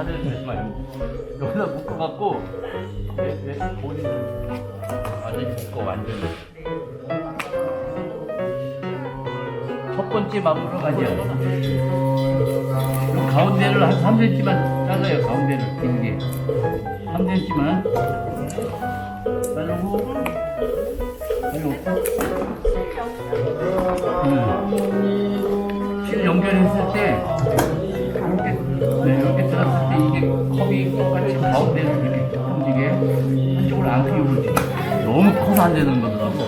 내지 말고 여기다 묶어갖고 내, 내 본인을 완전히 묶어 완전히 첫 번째 마무리로 가죠 요 가운데를 한 3cm만 잘라요 가운데를. 긴게. 3cm만. 자르고. 여기 음. 실 연결했을 때 키우고 너무 커서 안 되는 거더라고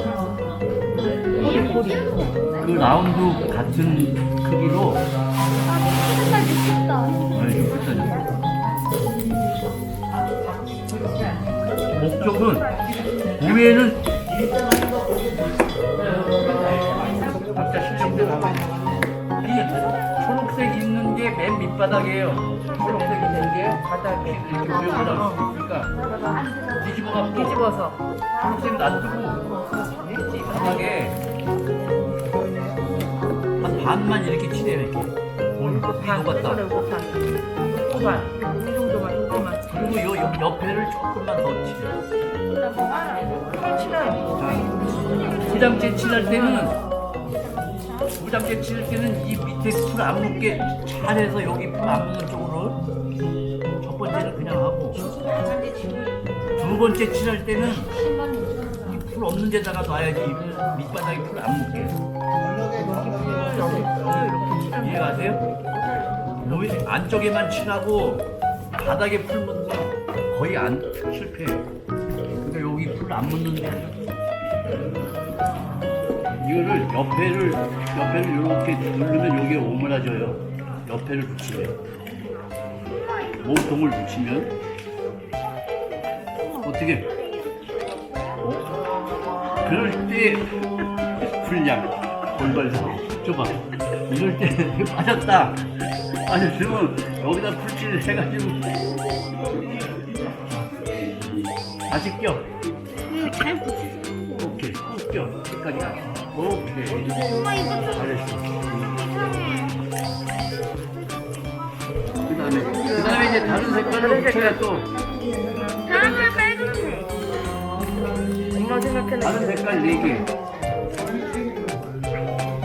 그 라운드 같은 크기로 정말 미쳤다. 아, 이거 끝나죠. 목적은 위에는 각자 실력대로 하고 이 초록색 있는 게 맨 밑바닥이에요. 초록색 있는 게 바닥에 이렇게 위에 올라오니까 뒤집어 갖고 뒤집어서 초록색 놔두고 이 바닥에 한 반만 이렇게 칠해요 이렇게. 뭘 반, 같다. 그리고 반, 후반 이 정도만 조금만 그리고 요 옆- 옆에를 조금만 더 칠해요. 칠해요. 부장재 칠할 때는 부장재 칠할 때는 이 밑에 풀안 묻게 잘해서 여기 풀안 묻는 쪽으로 첫 번째는 그냥 하고 두 번째 칠할 때는 이 풀 없는 데다가 놔야지 이 밑바닥에 풀안 묻게. 이해가세요? 여기 안쪽에만 칠하고 바닥에 풀 묻는 건 거의 안 실패해요 그러니까 여기 풀 안 묻는 데 이거를 옆에를 옆에를 이렇게 누르면 여기에 오므라져요. 옆에를 붙이면 몸통을 붙이면 어떻게? 그럴 때 분량 골발서 줘봐. 이럴 때 빠졌다. 아니 그러면 여기다 풀칠을 해가지고 다시 껴. 잘 붙이지. 오케이 끝까지 가. 오케이. 엄마 이거 좀 잘했어. 이상해. 그다음에 그 다음에 이제 다른 색깔로 붙여야 또 다음에 빨간색. 엄마 생각해는 다른 색깔 네 개.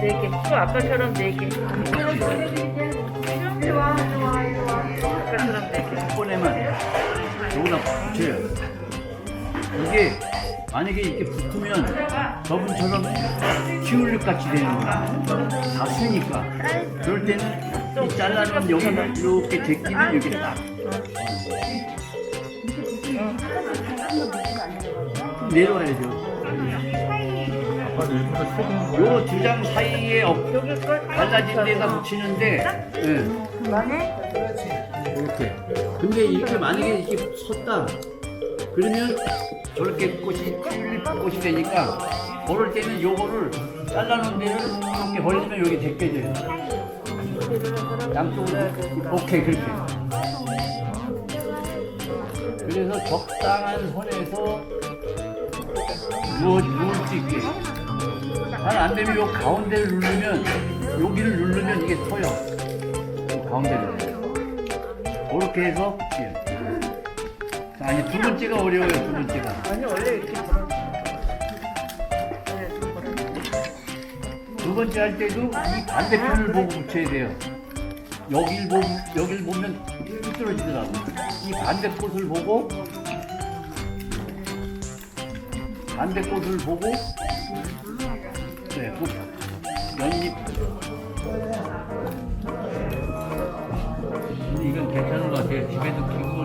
네 개. 또 아까처럼 네 개. 이리 와, 이리 와, 이리 와. 아까처럼 네 개. 한 번에만 여기다 붙여요. 이게 만약에 이렇게 붙으면 저분처럼 튤립 같이 되는 거야. 다 세니까. 그럴 때는 이 잘라놓은 여기를 이렇게 제끼면 여기 딱. 내려와야죠. 요 두 장 사이에 엎- 갈라진 데다 붙이는데 예. 이렇게 근데 이렇게 만약에 이렇게 섰다 그러면 저렇게 꽃이 꽃이 되니까 그럴 때는 요거를 잘라놓은 데를 이렇게 벌리면 여기 제껴져요. 양쪽으로 오케이 그렇게. 그래서 적당한 선에서 누워, 누울 수 있게. 잘 안 되면 요 가운데를 누르면 여기를 누르면 이게 서요. 요 가운데를. 그렇게 해서 자, 아니 두 번째가 어려워요 두 번째가 아니 원래 이렇게 걸어. 네, 좀 걸어. 두 번째 할 때도 이 반대편을 보고 붙여야 돼요. 여길 보면 여길 보면 삐뚤어지더라고. 이 반대 꽃을 보고 반대 꽃을 보고 네, 그 연잎. 근데 이건 괜찮은 것 같아요. 집에도 키우고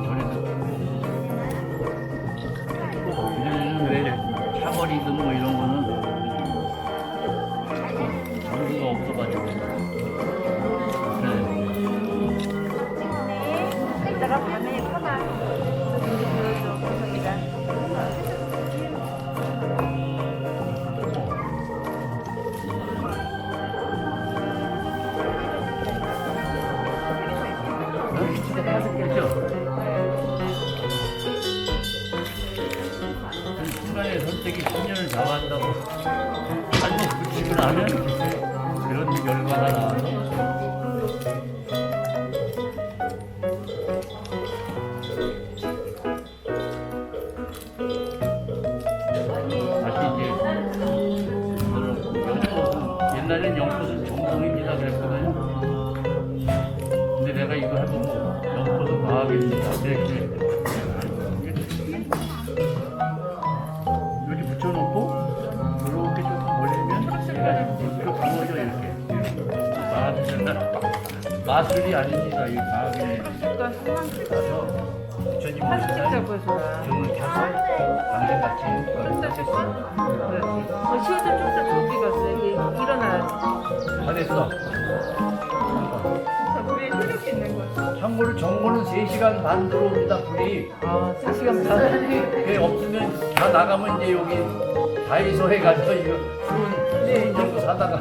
나간다고 아니 그집을 하면 그런 결과가 나와서 옛날엔 영포는 정성입니다 그랬거든요. 근데 내가 이거 해보고 영포는 과학입니다. 네, 네. 마술이 아닙니다. 이. 색깔 소망스러워. 부처님 사진 찍자고서. 켜서 안개같이 진짜 찍고? 어, 시우도 좀더 저기 갔어. 이게 일어나야지. 잘했어. 위에 혈액 있는 거야. 참고로 정모는 3시간 반 들어옵니다, 불이. 아, 3시간 반. 그게 없으면 다 나가면 이제 여기 다이소 해가지고 이거 수은 네, 정도 사다가